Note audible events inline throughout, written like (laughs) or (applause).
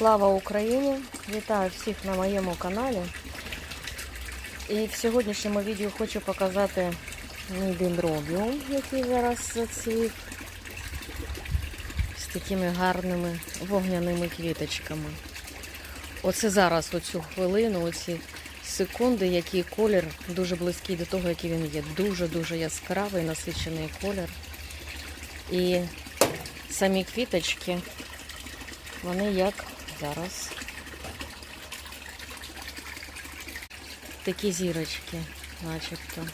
Слава Україні! Вітаю всіх на моєму каналі. І в сьогоднішньому відео хочу показати мій дендробіум, який зараз зацвів з такими гарними вогняними квіточками. Оце зараз, оцю хвилину, оці секунди, який колір дуже близький до того, який він є. Дуже-дуже яскравий, насичений колір. І самі квіточки, вони як зараз. Такі зірочки, начебто.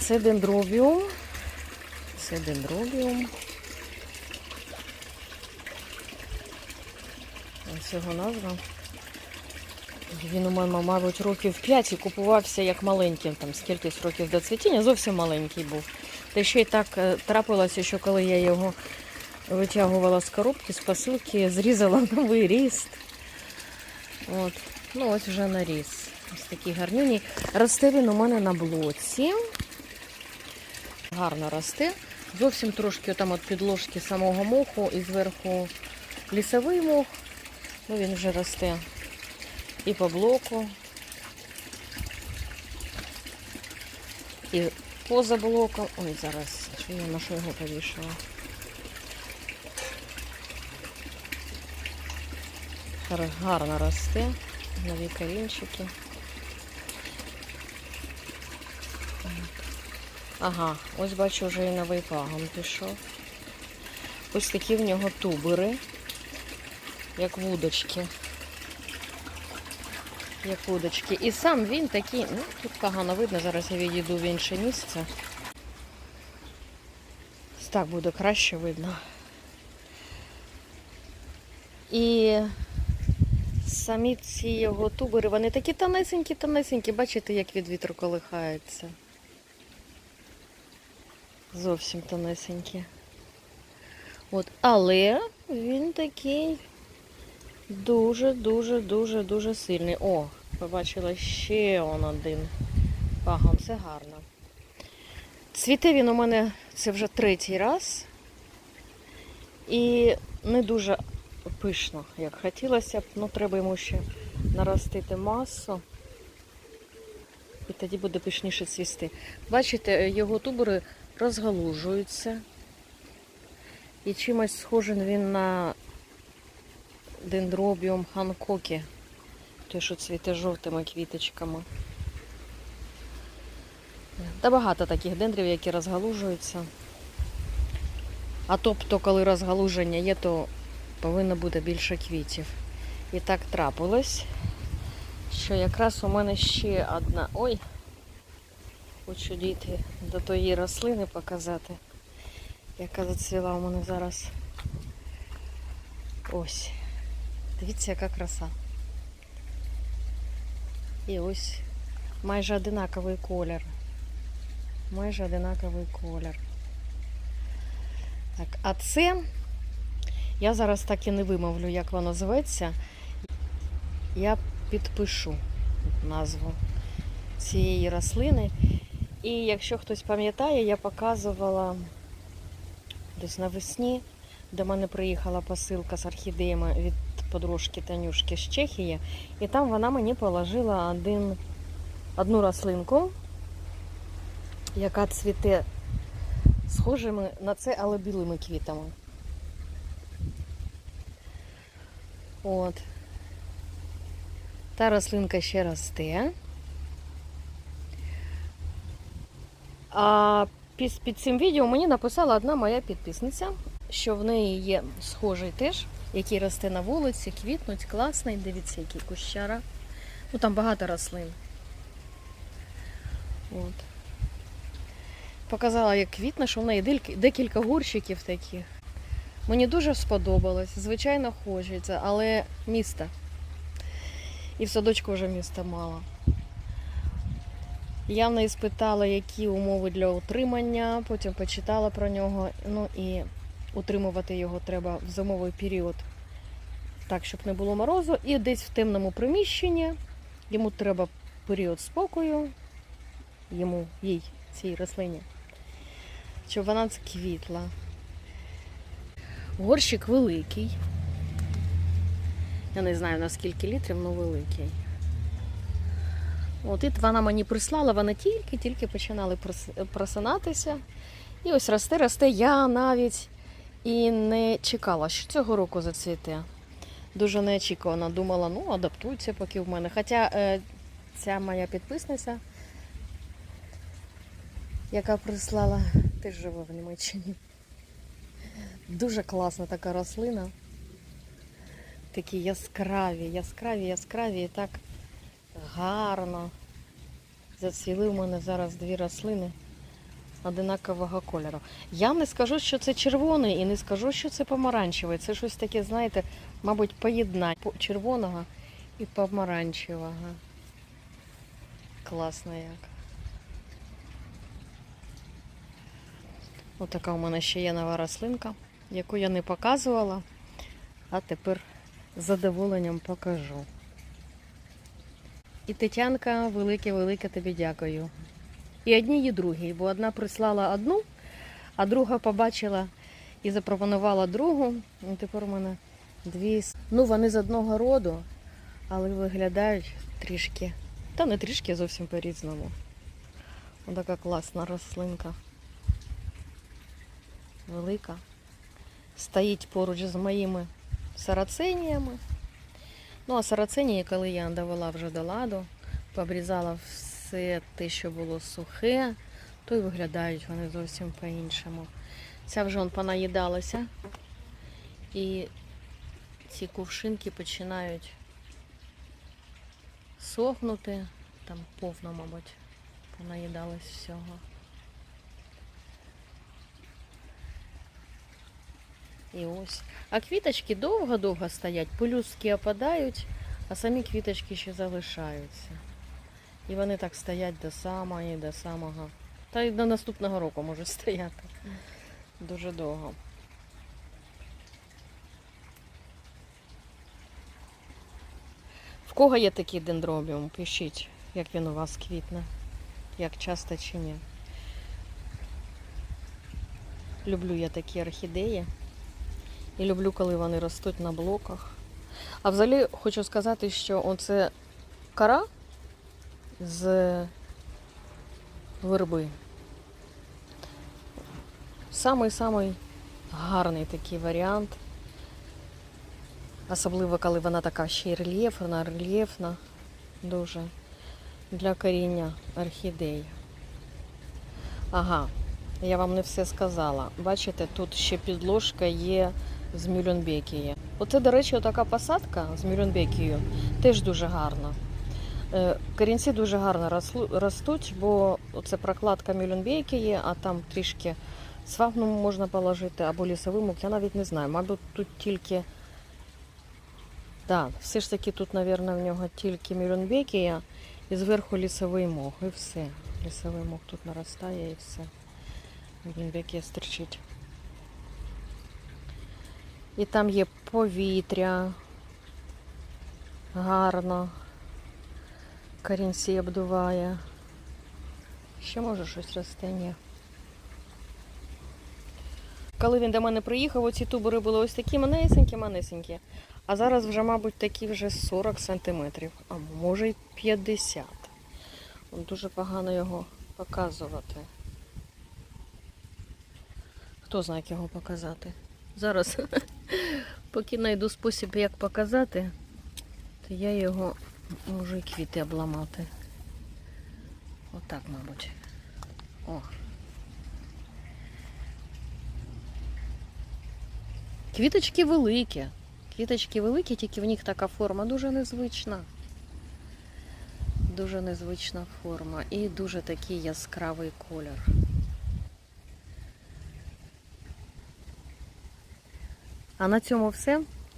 Це дендробіум. Це дендробіум. Ось його назва. Він у мене, мабуть, років 5 і купувався як маленьким, там скількись років до цвітіння, зовсім маленький був. Та ще й так е, трапилося, що коли я його витягувала з коробки, з посилки, зрізала (laughs) новий ріст. От. Ну, ось вже наріс. Ось такий гарнюній. Росте він у мене на блоці. Гарно росте. Зовсім трошки там от підложки самого моху і зверху лісовий мох. Ну, він вже росте і по блоку, і поза блоком. Ой, зараз, що я на що його повішала. Гар- Гарно росте, нові корінчики. Ага, ось бачу, вже і новий пагон пішов. Ось такі в нього тубери, як вудочки. Як вудочки. І сам він такий, ну тут погано видно, зараз я відійду в інше місце. Так буде краще видно. І самі ці його тубери, вони такі тонесенькі, тонесенькі, бачите, як від вітру колихаються. Зовсім тонесенькі. От, але він такий Дуже, дуже, дуже, дуже сильний. О, побачила ще он один пагон. Це гарно. Цвіте він у мене це вже третій раз. І не дуже пишно, як хотілося б. Ну, треба йому ще наростити масу. І тоді буде пишніше цвісти. Бачите, його тубери розгалужуються. І чимось схожий він на дендробіум Ханкокі. Той, що цвіте жовтими квіточками. Та багато таких дендрів, які розгалужуються. А тобто, коли розгалуження є, то повинно бути більше квітів. І так трапилось, що якраз у мене ще одна. Ой, хочу дійти до тої рослини показати, яка зацвіла у мене зараз. Ось. Дивіться, яка краса. І ось майже одинаковий колір. Майже одинаковий колір. Так, а це я зараз так і не вимовлю, як воно зветься. Я підпишу назву цієї рослини. І якщо хтось пам'ятає, я показувала десь навесні, до мене приїхала посилка з орхідеями від подружки Танюшки з Чехії, і там вона мені положила один, одну рослинку, яка цвіте схожими на це, але білими квітами. От. Та рослинка ще росте. А під, під цим відео мені написала одна моя підписниця, що в неї є схожий теж який росте на вулиці, квітнуть, класний. Дивіться, який кущара. Ну там багато рослин. От. Показала, як квітне, що в неї декілька гурчиків таких. Мені дуже сподобалось. Звичайно, хочеться, але міста. І в садочку вже міста мало. Я в неї спитала, які умови для утримання, потім почитала про нього. Ну і утримувати його треба в зимовий період, так, щоб не було морозу. І десь в темному приміщенні йому треба період спокою, йому, їй, цій рослині, щоб вона цквітла. Горщик великий. Я не знаю наскільки літрів, але великий. От і вона мені прислала, вони тільки-тільки починали просинатися. І ось росте, росте. Я навіть і не чекала, що цього року зацвіте. Дуже неочікувано. Думала, ну, адаптується поки в мене. Хоча е, ця моя підписниця, яка прислала, теж живе в Німеччині. Дуже класна така рослина. Такі яскраві, яскраві, яскраві і так гарно. Зацвіли в мене зараз дві рослини одинакового кольору. Я не скажу, що це червоний, і не скажу, що це помаранчевий. Це щось таке, знаєте, мабуть, поєднання червоного і помаранчевого. Класно як. Отака у мене ще є нова рослинка, яку я не показувала, а тепер з задоволенням покажу. І Тетянка, велике-велике тобі дякую. І одній, і другій, бо одна прислала одну, а друга побачила і запропонувала другу. І тепер у мене дві. Ну, вони з одного роду, але виглядають трішки. Та не трішки, а зовсім по-різному. Ось така класна рослинка. Велика. Стоїть поруч з моїми сараценіями. Ну, а сараценії, коли я довела вже до ладу, пообрізала все те, що було сухе, то й виглядають вони зовсім по-іншому. Ця вже он понаїдалася. І ці кувшинки починають сохнути. Там повно, мабуть, понаїдалось всього. І ось. А квіточки довго-довго стоять, пелюстки опадають, а самі квіточки ще залишаються. І вони так стоять до самої, до самого. Та й до наступного року можуть стояти. Дуже довго. В кого є такий дендробіум? Пишіть, як він у вас квітне, як часто чи ні. Люблю я такі орхідеї. І люблю, коли вони ростуть на блоках. А взагалі хочу сказати, що оце кора з верби. Самий-самий гарний такий варіант. Особливо, коли вона така ще й рельєфна, рельєфна. Дуже для коріння орхідей. Ага, я вам не все сказала. Бачите, тут ще підложка є з Мюлленбекії. Оце, до речі, така посадка з Мюлленбекією теж дуже гарна. Е, Корінці дуже гарно ростуть, бо це прокладка Мюлленбекії, а там трішки свагну можна положити або лісовий мук. Я навіть не знаю. Мабуть, тут тільки. Так, все ж таки тут, мабуть, в нього тільки Мюлленбекія і зверху лісовий мох. І все. Лісовий мох тут наростає і все. Мюлленбекія стерчить. І там є повітря. Гарно. Корінці обдуває. Ще може щось росте, ні. Коли він до мене приїхав, оці тубери були ось такі манесенькі-манесенькі. А зараз вже, мабуть, такі вже 40 сантиметрів, а може й 50. От Дуже погано його показувати. Хто знає, як його показати? Зараз, (laughs) поки знайду спосіб, як показати, то я його можу і квіти обламати. Отак, мабуть. О. Квіточки великі. Квіточки великі, тільки в них така форма дуже незвична. Дуже незвична форма і дуже такий яскравий колір. А на цьому все.